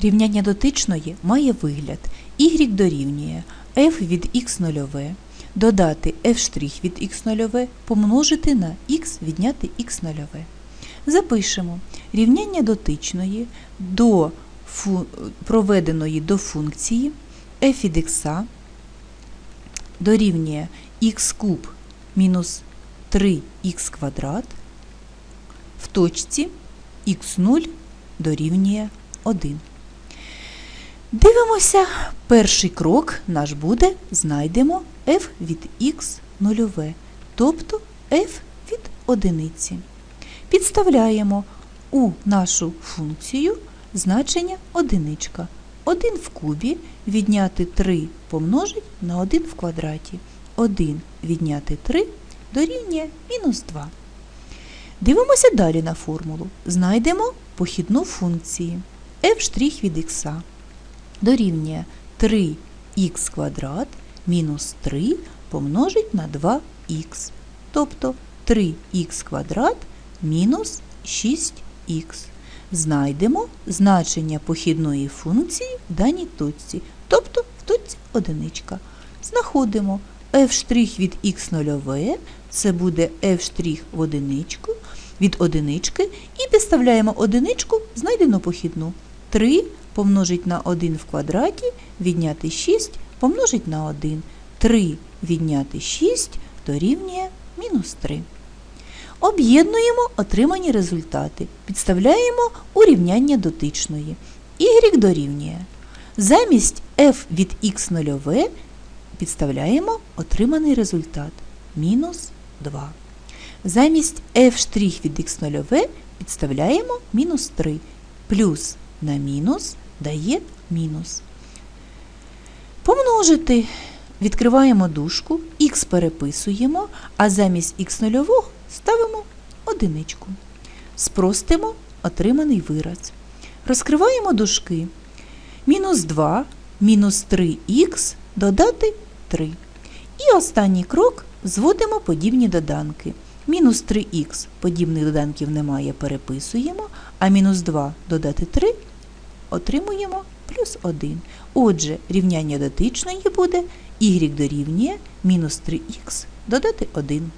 Рівняння дотичної має вигляд y дорівнює f від x нульове, додати f' від x нульове, помножити на x відняти x нульове. Запишемо рівняння дотичної до проведеної до функції f від x дорівнює x куб мінус 3х квадрат в точці х0 дорівнює 1. Дивимося, перший крок наш буде, знайдемо f від x нульове, тобто f від одиниці. Підставляємо у нашу функцію значення одиничка. 1 в кубі відняти 3 помножить на 1 в квадраті. 1 відняти 3 дорівнює мінус 2. Дивимося далі на формулу. Знайдемо похідну функції f' від х дорівнює 3х квадрат мінус 3 помножить на 2х, тобто 3х квадрат мінус 6х. Знайдемо значення похідної функції в даній точці, тобто в точці одиничка. Знаходимо f' від х нульове, це буде f' в одиничку, від одинички і підставляємо одиничку знайдену похідну. 3 помножить на 1 в квадраті, відняти 6 помножить на 1. 3 відняти 6 дорівнює мінус 3. Об'єднуємо отримані результати, підставляємо у рівняння дотичної. y дорівнює. Замість f від x нульове підставляємо отриманий результат мінус 2. Замість f' від x нульове підставляємо мінус 3. Плюс на мінус дає мінус. Помножити. Відкриваємо дужку, х переписуємо, а замість х нульового ставимо одиничку. Спростимо отриманий вираз. Розкриваємо дужки. Мінус 2, мінус 3х додати 3. І останній крок зводимо подібні доданки. Мінус 3х подібних доданків немає, переписуємо, а мінус 2 додати 3 отримуємо плюс 1. Отже, рівняння дотичної буде y дорівнює мінус 3х додати 1.